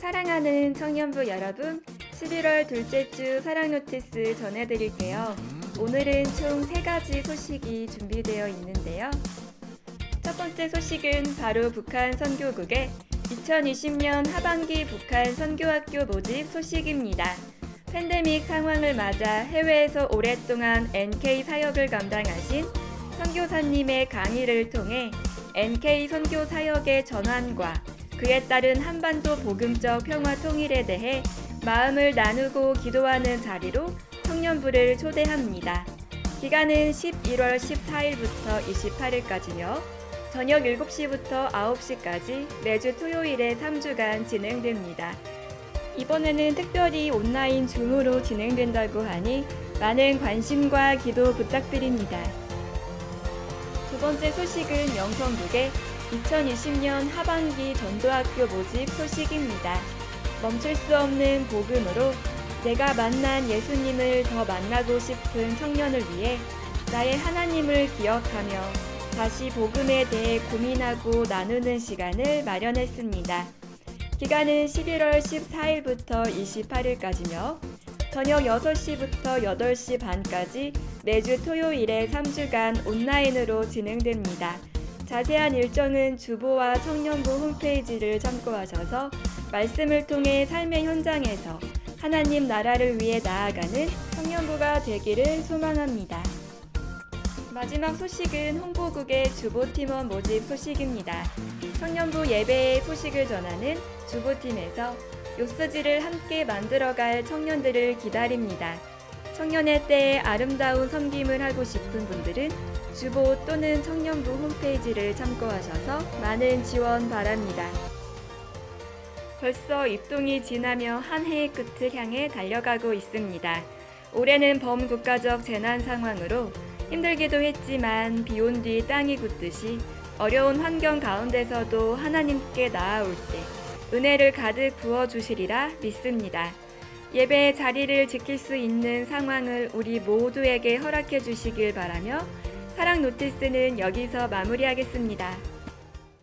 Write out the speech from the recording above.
사랑하는 청년부 여러분, 11월 둘째 주 사랑 노티스 전해드릴게요. 오늘은 총 세 가지 소식이 준비되어 있는데요. 첫 번째 소식은 바로 북한 선교국의 2020년 하반기 북한 선교학교 모집 소식입니다. 팬데믹 상황을 맞아 해외에서 오랫동안 NK 사역을 감당하신 선교사님의 강의를 통해 NK 선교 사역의 전환과 그에 따른 한반도 복음적 평화 통일에 대해 마음을 나누고 기도하는 자리로 청년부를 초대합니다. 기간은 11월 14일부터 28일까지며 저녁 7시부터 9시까지 매주 토요일에 3주간 진행됩니다. 이번에는 특별히 온라인 줌으로 진행된다고 하니 많은 관심과 기도 부탁드립니다. 두 번째 소식은 영성국의 2020년 하반기 전도학교 모집 소식입니다. 멈출 수 없는 복음으로 내가 만난 예수님을 더 만나고 싶은 청년을 위해 나의 하나님을 기억하며 다시 복음에 대해 고민하고 나누는 시간을 마련했습니다. 기간은 11월 14일부터 28일까지며 저녁 6시부터 8시 반까지 매주 토요일에 3주간 온라인으로 진행됩니다. 자세한 일정은 주보와 청년부 홈페이지를 참고하셔서 말씀을 통해 삶의 현장에서 하나님 나라를 위해 나아가는 청년부가 되기를 소망합니다. 마지막 소식은 홍보국의 주보팀원 모집 소식입니다. 청년부 예배의 소식을 전하는 주보팀에서 요스지를 함께 만들어갈 청년들을 기다립니다. 청년의 때에 아름다운 섬김을 하고 싶은 분들은 주보 또는 청년부 홈페이지를 참고하셔서 많은 지원 바랍니다. 벌써 입동이 지나며 한 해의 끝을 향해 달려가고 있습니다. 올해는 범국가적 재난 상황으로 힘들기도 했지만 비온 뒤 땅이 굳듯이 어려운 환경 가운데서도 하나님께 나아올 때 은혜를 가득 부어 주시리라 믿습니다. 예배의 자리를 지킬 수 있는 상황을 우리 모두에게 허락해 주시길 바라며 사랑 노티스는 여기서 마무리하겠습니다.